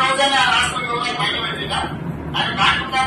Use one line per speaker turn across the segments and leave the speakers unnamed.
రోజుల్లో రాష్ట్రంలో పైన పెట్టిన ఆయన కాకుండా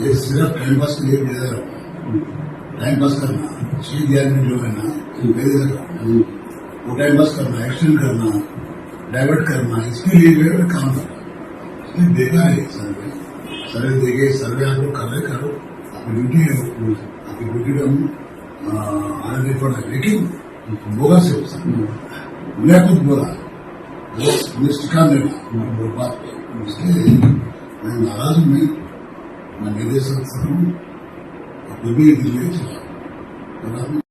ये सिर्फ़ टाइम पास के लिए रहा टाइम पास करना श्री दिया जो है ना रहा वो टाइम पास करना एक्शन करना डाइवर्ट करना, इसके लिए जो काम करना इसलिए बेकार है सर्वे सर्वे देखिए सर्वे आप लोग कर रहे करो। आपकी ड्यूटी है। आपकी ड्यूटी में आनंद रिपोर्ट है। लेकिन, बोला से मैं खुद बोला, वो निष्ठा देना बात इसलिए मैं नाराज़ हूँ and it is a fruit of the way we live.